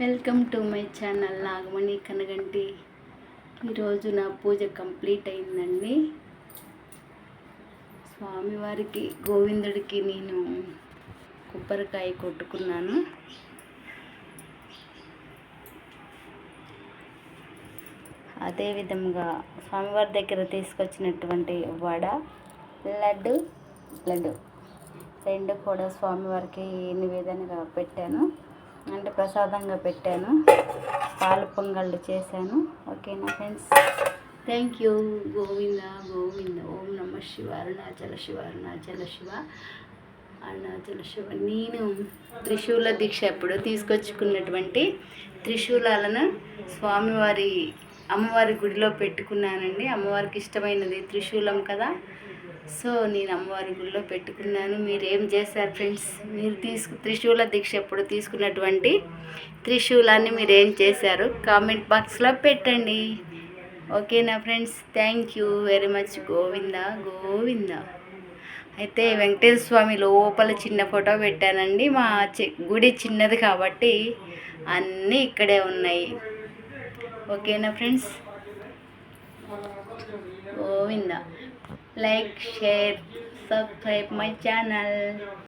Welcome to my channel Nagamani Kanaganti. ఈరోజు నా పూజ complete అయిందండి. స్వామివారికి గోవిందుడికి నేను కొబ్బరికాయ కొట్టుకున్నాను. అదేవిధంగా స్వామివారి దగ్గర తీసుకొచ్చినటువంటి వడ లడ్డు లడ్డు. రెండు కూడా స్వామివారికి నివేదనగా పెట్టాను. అంటే ప్రసాదంగా పెట్టాను. పాలు పొంగళ్ళు చేశాను. ఓకేనా friends. Thank you Govinda Govinda. ఓం నమ శివ అరుణాచల శివ అరుణాచల శివ అరుణాచల శివ. నేను త్రిశూల దీక్ష ఎప్పుడు తీసుకొచ్చుకున్నటువంటి త్రిశూలాలను స్వామివారి అమ్మవారి గుడిలో పెట్టుకున్నానండి. అమ్మవారికి ఇష్టమైనది త్రిశూలం కదా. సో నేను అమ్మవారి గుడిలో పెట్టుకున్నాను. మీరు ఏం చేశారు ఫ్రెండ్స్? మీరు తీసుకు త్రిశూల దీక్ష ఎప్పుడు తీసుకున్నటువంటి త్రిశూలాన్ని మీరు ఏం చేశారు? కామెంట్ బాక్స్లో పెట్టండి. ఓకేనా friends? Thank you very much Govinda Govinda. అయితే వెంకటేశ్వర స్వామి లోపల చిన్న ఫోటో పెట్టానండి. మా గుడి చిన్నది కాబట్టి అన్నీ ఇక్కడే ఉన్నాయి. ఓకేనా friends? Govinda. Like share subscribe my channel